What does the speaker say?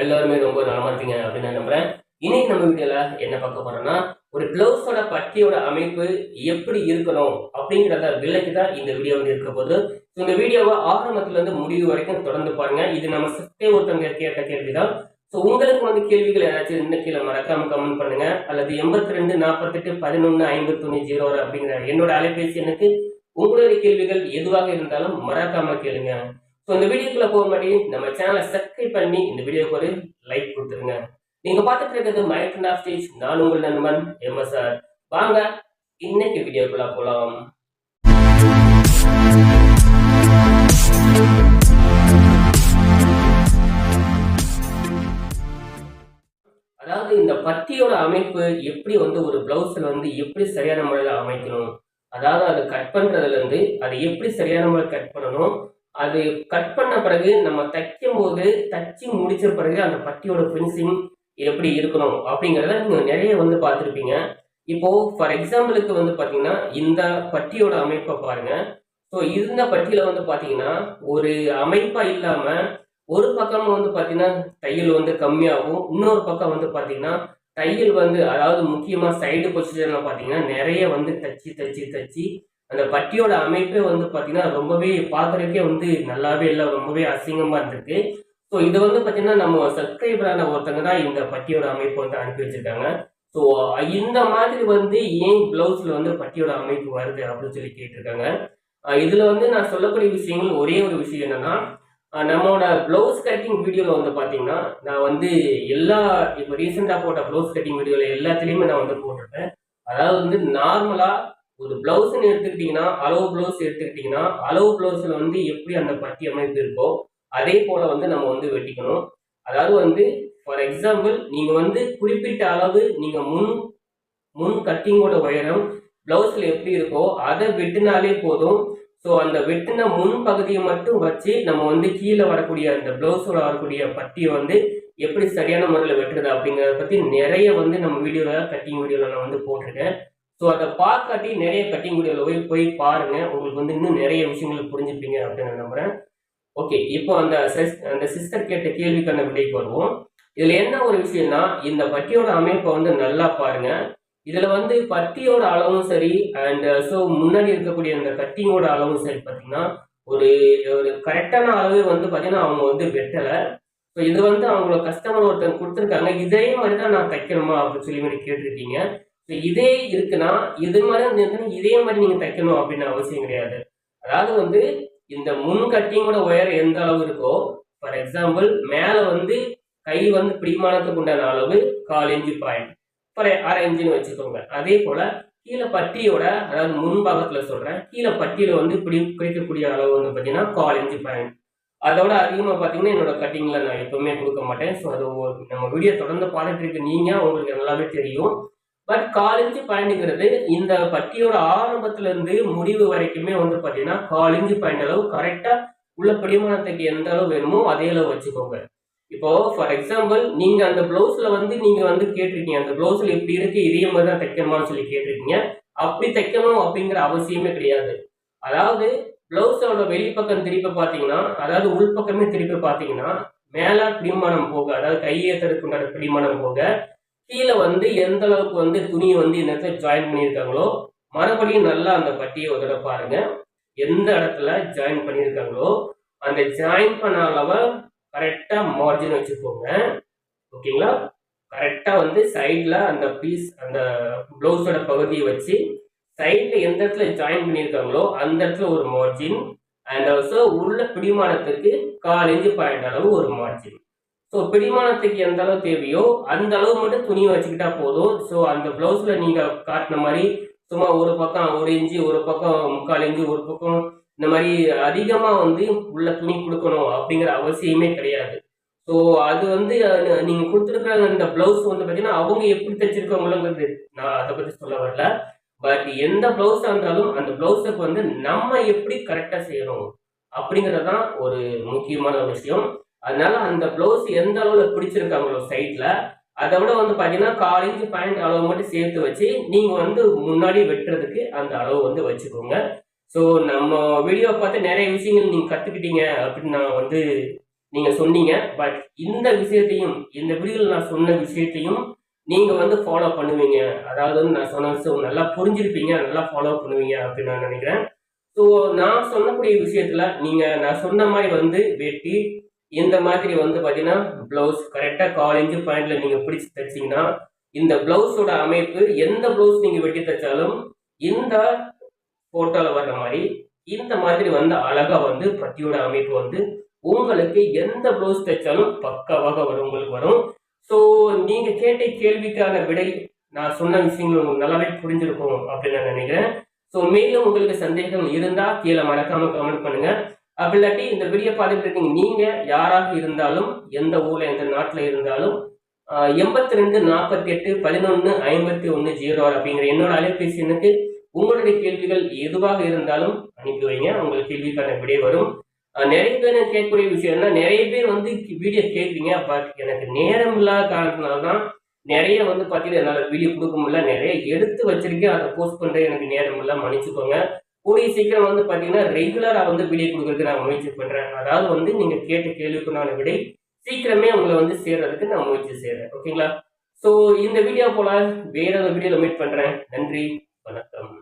எல்லாருமே ரொம்ப நலமா இருப்பீங்க அப்படின்னு நான் நம்புறேன். இன்னைக்கு நம்ம வீடியோல என்ன பார்க்க போறோம்னா ஒரு பிளவுஸோட பட்டியோட அமைப்பு எப்படி இருக்கணும் அப்படிங்கிறத விலைக்கு தான் இந்த வீடியோ வந்து இருக்க போகுது. ஸோ இந்த வீடியோவை ஆரம்பத்துல இருந்து முடிவு வரைக்கும் தொடர்ந்து பாருங்க. இது நம்ம சித்தே ஒருத்தவங்க கேட்ட கேள்விதான். ஸோ உங்களுக்கு வந்து கேள்விகள் ஏதாச்சும் இருந்தா கீழே மறக்காம கமெண்ட் பண்ணுங்க. அல்லது எண்பத்தி ரெண்டு நாற்பத்தெட்டு பதினொன்று ஐம்பத்தொன்னு ஜீரோ அப்படிங்கிற என்னோட அலைபேசி எனக்கு உங்களுடைய கேள்விகள் எதுவாக இருந்தாலும் மறக்காம கேளுங்க. ஸோ இந்த வீடியோக்குள்ள போக முன்னாடி நம்ம சேனலை சப்ஸ்கிரைப் பண்ணி இந்த வீடியோக்கு ஒரு லைக் கொடுத்துருங்க. நீங்க பார்த்துட்டு இருக்கிறது மைண்ட் ஆஃப் ஸ்டேஜ் நான் உங்கள் நண்பன் எம்எஸ்ஆர் வாங்க இன்னைக்கு வீடியோக்குள்ள போலாம். அதாவது இந்த பத்தியோட அமைப்பு எப்படி வந்து ஒரு பிளவுஸ்ல வந்து எப்படி சரியான முறையில் அமைக்கணும்? அதாவது அது கட் பண்றதுல இருந்து அது எப்படி சரியான முறையில் கட் பண்ணணும்? அது கட் பண்ண பிறகு நம்ம தைக்கும் போது தச்சு முடிச்ச பிறகு அந்த பட்டியோட ஃபினிஷிங் எப்படி இருக்கணும் அப்படிங்கிறத நீங்கள் நிறைய வந்து பார்த்துருப்பீங்க. இப்போ ஃபார் எக்ஸாம்பிளுக்கு வந்து பார்த்தீங்கன்னா இந்த பட்டியோட அமைப்பை பாருங்க. ஸோ இருந்த பட்டியில வந்து பார்த்தீங்கன்னா ஒரு அமைப்பா இல்லாம ஒரு பக்கம் வந்து பார்த்தீங்கன்னா தையல் வந்து கம்மியாகும். இன்னொரு பக்கம் வந்து பார்த்தீங்கன்னா தையல் வந்து அதாவது முக்கியமாக சைடு பொசிஷன்ல பார்த்தீங்கன்னா நிறைய வந்து தச்சு தச்சு தச்சு அந்த பட்டியோட அமைப்பே வந்து பார்த்தீங்கன்னா ரொம்பவே பார்க்குறதுக்கே வந்து நல்லாவே இல்லை ரொம்பவே அசிங்கமாக இருந்திருக்கு. ஸோ இது வந்து பார்த்தீங்கன்னா நம்ம சப்ஸ்கிரைபரான ஒருத்தங்க தான் இந்த பட்டியோட அமைப்பு வந்து அனுப்பி வச்சிருக்காங்க. ஸோ இந்த மாதிரி வந்து ஏன் ப்ளவுஸில் வந்து பட்டியோட அமைப்பு வருது அப்படின்னு சொல்லி கேட்டிருக்காங்க. இதில் வந்து நான் சொல்லக்கூடிய விஷயங்கள் ஒரே ஒரு விஷயம் என்னென்னா நம்மளோட ப்ளவுஸ் கட்டிங் வீடியோவில் வந்து பார்த்தீங்கன்னா நான் வந்து எல்லா இப்போ ரீசெண்டாக போட்ட ப்ளவுஸ் கட்டிங் வீடியோவில் எல்லாத்துலேயுமே நான் வந்து போட்டிருப்பேன். அதாவது வந்து நார்மலாக ஒரு பிளவுஸ்ன்னு எடுத்துக்கிட்டிங்கன்னா அளவு ப்ளவுஸ் எடுத்துக்கிட்டிங்கன்னா அளவு ப்ளவுஸில் வந்து எப்படி அந்த பட்டி அமைப்பு இருக்கோ அதே போல் வந்து நம்ம வந்து வெட்டிக்கணும். அதாவது வந்து ஃபார் எக்ஸாம்பிள் நீங்கள் வந்து குறிப்பிட்ட அளவு நீங்கள் முன் முன் கட்டிங்கோட உயரம் ப்ளவுஸில் எப்படி இருக்கோ அதை வெட்டினாலே போதும். ஸோ அந்த வெட்டின முன் பகுதியை மட்டும் வச்சு நம்ம வந்து கீழே வரக்கூடிய அந்த பிளவுஸோட வரக்கூடிய பட்டியை வந்து எப்படி சரியான முறையில் வெட்டுறது அப்படிங்கிறத பற்றி நிறைய வந்து நம்ம வீடியோவில் கட்டிங் வீடியோவில் நான் வந்து போட்டிருக்கேன். ஸோ அதை பார்க்காட்டி நிறைய கட்டிங் வீடியோவில் போய் போய் பாருங்க. உங்களுக்கு வந்து இன்னும் நிறைய விஷயங்கள் புரிஞ்சுப்பீங்க அப்படின்னு நான் நம்புறேன். ஓகே இப்போ அந்த அந்த சிஸ்டர் கேட்ட கேள்விக்கான விடைக்கு வருவோம். இதில் என்ன ஒரு விஷயம்னா இந்த பட்டியோட அமைப்பை வந்து நல்லா பாருங்க. இதுல வந்து பட்டியோட அளவும் சரி அண்ட் ஸோ uh, முன்னாடி இருக்கக்கூடிய அந்த கட்டிங்கோட அளவும் சரி பார்த்தீங்கன்னா ஒரு ஒரு கரெக்டான அளவு வந்து பார்த்தீங்கன்னா அவங்க வந்து வெட்டலை. ஸோ இது வந்து அவங்களோட கஸ்டமர் ஒருத்தர் கொடுத்துருக்காங்க. இதே மாதிரி தான் நான் தைக்கணுமா அப்படின்னு சொல்லி மாதிரி கேட்டிருக்கீங்க. ஸோ இதே இருக்குன்னா இது மாதிரி இதே மாதிரி நீங்க தைக்கணும் அப்படின்னு அவசியம் கிடையாது. அதாவது வந்து இந்த முன் கட்டிங்கோட ஒயர் எந்த அளவு இருக்கோ ஃபார் எக்ஸாம்பிள் மேலே வந்து கை வந்து பிடிமானத்துக்கு உண்டான அளவு கால் இன்ச்சு பாயிண்ட் ஃபார் அரை இன்ச்சுன்னு வச்சுக்கோங்க. அதே போல கீழே பட்டியோட அதாவது முன்பாகத்தில் சொல்கிறேன் சொல்றேன் கீழே பட்டியில வந்து பிடி கிடைக்கக்கூடிய அளவு வந்து பாத்தீங்கன்னா கால் இன்ச்சு பாயிண்ட் அதோட அதிகமாக பார்த்தீங்கன்னா என்னோட கட்டிங்ல நான் எப்பவுமே கொடுக்க மாட்டேன். ஸோ அது ஒரு- நம்ம வீடியோ தொடர்ந்து பார்த்துட்டு இருக்க நீங்க உங்களுக்கு நல்லாவே தெரியும். பட் கால் இன்ச்சு பாயிண்ட்ங்கிறது இந்த பட்டியோட ஆரம்பத்துல இருந்து முடிவு வரைக்குமே வந்து பாத்தீங்கன்னா கால் இன்ச்சு பாயிண்ட் அளவு கரெக்டா உள்ள பிடிமானத்துக்கு எந்த அளவு வேணுமோ அதே அளவு வச்சுக்கோங்க. இப்போ ஃபார் எக்ஸாம்பிள் நீங்க அந்த பிளவுஸ்ல வந்து நீங்க வந்து கேட்டிருக்கீங்க. அந்த பிளவுஸ்ல இப்படி இருக்கு இதே மாதிரி தான் தைக்கணுமான்னு சொல்லி கேட்டிருக்கீங்க. அப்படி தைக்கணும் அப்படிங்கிற அவசியமே கிடையாது. அதாவது பிளவுஸோட வெளிப்பக்கம் திருப்பி பார்த்தீங்கன்னா அதாவது உள்பக்கமே திருப்பி பார்த்தீங்கன்னா மேல பிடிமானம் போக அதாவது கையேற்றதுக்கு உண்டான பிடிமானம் போக கீழே வந்து எந்த அளவுக்கு வந்து துணியை வந்து இந்த இடத்துல ஜாயின் பண்ணியிருக்காங்களோ மறுபடியும் நல்லா அந்த பட்டியை ஒரு தடவை பாருங்க. எந்த இடத்துல ஜாயின் பண்ணியிருக்காங்களோ அந்த ஜாயின் பண்ண அளவை கரெக்டாக மார்ஜின் வச்சுக்கோங்க. ஓகேங்களா? கரெக்டாக வந்து சைடில் அந்த பீஸ் அந்த ப்ளவுஸோட பகுதியை வச்சு சைடில் எந்த இடத்துல ஜாயின் பண்ணியிருக்காங்களோ அந்த இடத்துல ஒரு மார்ஜின் அண்ட் ஆல்சோ உள்ள பிடிமானத்துக்கு கால் இன்ச்சு பாயிண்ட் அளவு ஒரு மார்ஜின் ஸோ பிடிமானத்துக்கு எந்த அளவு தேவையோ அந்த அளவு மட்டும் துணியை வச்சுக்கிட்டா போதும். ஸோ அந்த ப்ளவுஸில் நீங்கள் காட்டின மாதிரி சும்மா ஒரு பக்கம் ஒரு இன்ச்சு ஒரு பக்கம் முக்கால் இன்ச்சு ஒரு பக்கம் இந்த மாதிரி அதிகமாக வந்து உள்ள துணி கொடுக்கணும் அப்படிங்கிற அவசியமே கிடையாது. ஸோ அது வந்து நீங்கள் கொடுத்துருக்குற அந்த பிளவுஸ் வந்து பார்த்தீங்கன்னா அவங்க எப்படி தைச்சிருக்காங்களோங்கிறது நான் அதை பற்றி சொல்ல வரல. பட் எந்த பிளவுஸாக இருந்தாலும் அந்த பிளவுஸுக்கு வந்து நம்ம எப்படி கரெக்டாக செய்யணும் அப்படிங்கிறது தான் ஒரு முக்கியமான விஷயம். அதனால அந்த பிளவுஸ் எந்த அளவில் பிடிச்சிருக்காங்களோ சைட்ல அதை விட வந்து பார்த்தீங்கன்னா கால் இன்ச்சு பாயிண்ட் அளவு மட்டும் சேர்த்து வச்சு நீங்கள் வந்து முன்னாடி வெட்டுறதுக்கு அந்த அளவு வந்து வச்சுக்கோங்க. ஸோ நம்ம வீடியோ பார்த்து நிறைய விஷயங்கள் நீங்கள் கற்றுக்கிட்டீங்க அப்படின்னு நான் வந்து நீங்க சொன்னீங்க. பட் இந்த விஷயத்தையும் இந்த வீடியோவில் நான் சொன்ன விஷயத்தையும் நீங்க வந்து ஃபாலோ பண்ணுவீங்க. அதாவது வந்து நான் சொன்ன விஷயம் நல்லா புரிஞ்சிருப்பீங்க நல்லா ஃபாலோ பண்ணுவீங்க அப்படின்னு நான் நினைக்கிறேன். ஸோ நான் சொல்லக்கூடிய விஷயத்துல நீங்க நான் சொன்ன மாதிரி வந்து வெட்டி இந்த மாதிரி வந்து பார்த்தீங்கன்னா ப்ளவுஸ் கரெக்டாக காலேஜ் பாயிண்ட்ல நீங்க பிடிச்சி தைச்சிங்கன்னா இந்த பிளவுஸோட அமைப்பு எந்த பிளவுஸ் நீங்க வெட்டி தைச்சாலும் இந்த ஃபோட்டோவில் வர்ற மாதிரி இந்த மாதிரி வந்து அழகாக வந்து பத்தியோட அமைப்பு வந்து உங்களுக்கு எந்த பிளவுஸ் தைச்சாலும் பக்காவாக வரும் உங்களுக்கு வரும். ஸோ நீங்க கேட்ட கேள்விக்கான விடை நான் சொன்ன விஷயங்கள் உங்களுக்கு நல்லாவே புரிஞ்சிருக்கும் அப்படின்னு நான் நினைக்கிறேன். ஸோ மேலும் உங்களுக்கு சந்தேகம் இருந்தால் கீழே மறக்காம கமெண்ட் பண்ணுங்க. அப்படி இல்லாட்டி இந்த வீடியோ பார்த்துட்டு இருக்கீங்க நீங்க யாராக இருந்தாலும் எந்த ஊர்ல எந்த நாட்டில் இருந்தாலும் எண்பத்தி ரெண்டு நாற்பத்தி எட்டு பதினொன்று ஐம்பத்தி ஒன்று ஜீரோ அப்படிங்கிற என்னோட அலைபேசி எனக்கு உங்களுடைய கேள்விகள் எதுவாக இருந்தாலும் அனுப்பி வைங்க. உங்கள் கேள்விக்கான விடை வரும். நிறைய பேர் கேட்கக்கூடிய விஷயம்னா நிறைய பேர் வந்து வீடியோ கேட்குறீங்க. பட் எனக்கு நேரம் இல்லாத காரணத்தினால தான் நிறைய வந்து பார்த்தீங்கன்னா என்னால் வீடியோ கொடுக்க முடியல. நிறைய எடுத்து வச்சிருக்கேன். அதை போஸ்ட் பண்ணுறது எனக்கு நேரம் இல்லை மன்னிச்சுக்கோங்க. கூடிய சீக்கிரம் வந்து பார்த்தீங்கன்னா ரெகுலராக வந்து விடை கொடுக்கறதுக்கு நான் முயற்சி பண்ணுறேன் அதாவது வந்து நீங்கள் கேட்ட கேள்விக்குண்டான விடை சீக்கிரமே உங்களை வந்து சேர்றதுக்கு நான் முயற்சி செய்கிறேன் ஓகேங்களா ஸோ இந்த வீடியோ போல வேற ஒரு வீடியோவில் மீட் பண்ணுறேன் நன்றி வணக்கம்.